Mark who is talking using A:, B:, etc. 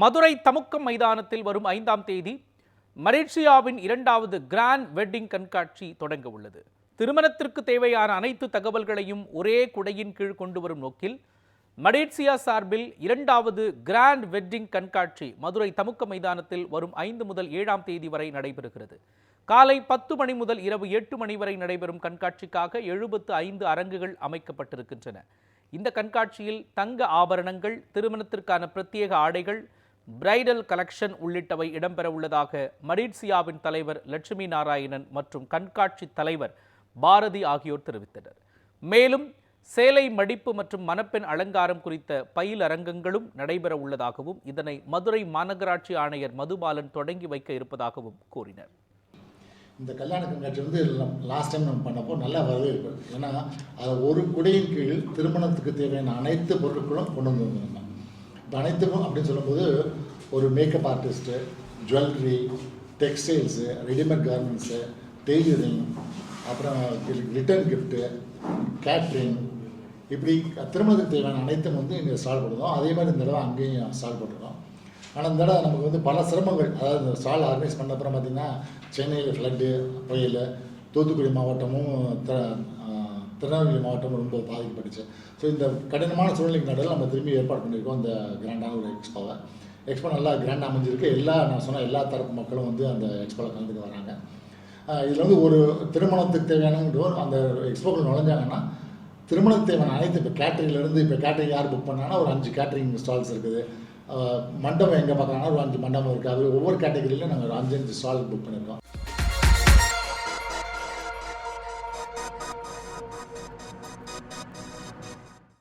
A: மதுரை தமுக்கம் மைதானத்தில் வரும் ஐந்தாம் தேதி மலேசியாவின் இரண்டாவது கிராண்ட் வெட்டிங் கண்காட்சி தொடங்க உள்ளது. திருமணத்திற்கு தேவையான அனைத்து தகவல்களையும் ஒரே குடையின் கீழ் கொண்டு வரும் நோக்கில் மலேசியா சார்பில் இரண்டாவது கிராண்ட் வெட்டிங் கண்காட்சி மதுரை தமுக்க மைதானத்தில் வரும் ஐந்து முதல் ஏழாம் தேதி வரை நடைபெறுகிறது. காலை பத்து மணி முதல் இரவு எட்டு மணி வரை நடைபெறும் கண்காட்சிக்காக எழுபத்து ஐந்து அரங்குகள் அமைக்கப்பட்டிருக்கின்றன. இந்த கண்காட்சியில் தங்க ஆபரணங்கள் திருமணத்திற்கான பிரத்யேக ஆடைகள் பிரைடல் கலெக்ஷன் உள்ளிட்டவை இடம்பெறவுள்ளதாக மரீட்சியாவின் தலைவர் லட்சுமி நாராயணன் மற்றும் கண்காட்சி தலைவர் பாரதி ஆகியோர் தெரிவித்தனர். மேலும் சேலை மடிப்பு மற்றும் மணப்பெண் அலங்காரம் குறித்த பயிலரங்கங்களும் நடைபெற உள்ளதாகவும் இதனை மதுரை மாநகராட்சி ஆணையர் மதுபாலன் தொடங்கி வைக்க இருப்பதாகவும் கூறினர்.
B: இந்த கல்யாண கண்காட்சி வந்து லாஸ்ட் டைம் நம்ம பண்ணப்போ நல்லா வரவேற்பு. ஏன்னா அது ஒரு குடையின் கீழ் திருமணத்துக்கு தேவையான அனைத்து பொருட்களும் கொண்டு வந்திருந்தாங்க அனைத்துக்கும் அப்படின்னு சொல்லும்போது ஒரு makeup artist jewellery textiles readymade garments tailoring அப்புறம் ரிட்டர்ன் கிஃப்ட்டு கேட்ரிங் இப்படி திருமணத்துக்கு தேவையான அனைத்தும் வந்து இங்கே ஸ்டால் போட்டிருந்தோம் அதே மாதிரி இந்த தடவை அங்கேயும் ஸ்டால் போட்டிருக்கோம். ஆனால் இந்த தடவை நமக்கு வந்து பல சிரமங்கள். அதாவது இந்த ஸ்டால் ஆர்கனைஸ் பண்ண அப்புறம் பார்த்திங்கன்னா சென்னையில் ஃப்ளட்டு புயல் தூத்துக்குடி மாவட்டமும் த திருநெல்வேலி மாவட்டம் ரொம்ப பாதிக்கப்பட்டுச்சு ஸோ இந்த கடினமான சூழ்நிலைக்கு நடுவில் நம்ம திரும்பி ஏற்பாடு பண்ணியிருக்கோம். இந்த கிராண்டான ஒரு எக்ஸ்போவை எக்ஸ்போ நல்லா கிராண்டாக அமைஞ்சிருக்கு. எல்லா நான் சொன்ன எல்லா தரப்பு மக்களும் வந்து அந்த எக்ஸ்போவில் கலந்துக்க வராங்க. இதில் வந்து ஒரு திருமணத்துக்கு தேவையான அந்த எக்ஸ்போக்கள் நுழைஞ்சாங்கன்னா திருமணத்துக்கு தேவையான அனைத்து இப்போ கேட்டரிங்லேருந்து இப்போ கேட்டரிங் யார் புக் பண்ணாங்கன்னா ஒரு அஞ்சு கேட்டரிங் ஸ்டால்ஸ் இருக்குது. மண்டபம் எங்கே பார்க்கறாங்கன்னா ஒரு அஞ்சு மண்டபம் இருக்குது அது ஒவ்வொரு கேட்டகரியிலையும் நாங்கள் ஒரு அஞ்சு அஞ்சு ஸ்டால் புக் பண்ணியிருக்கோம்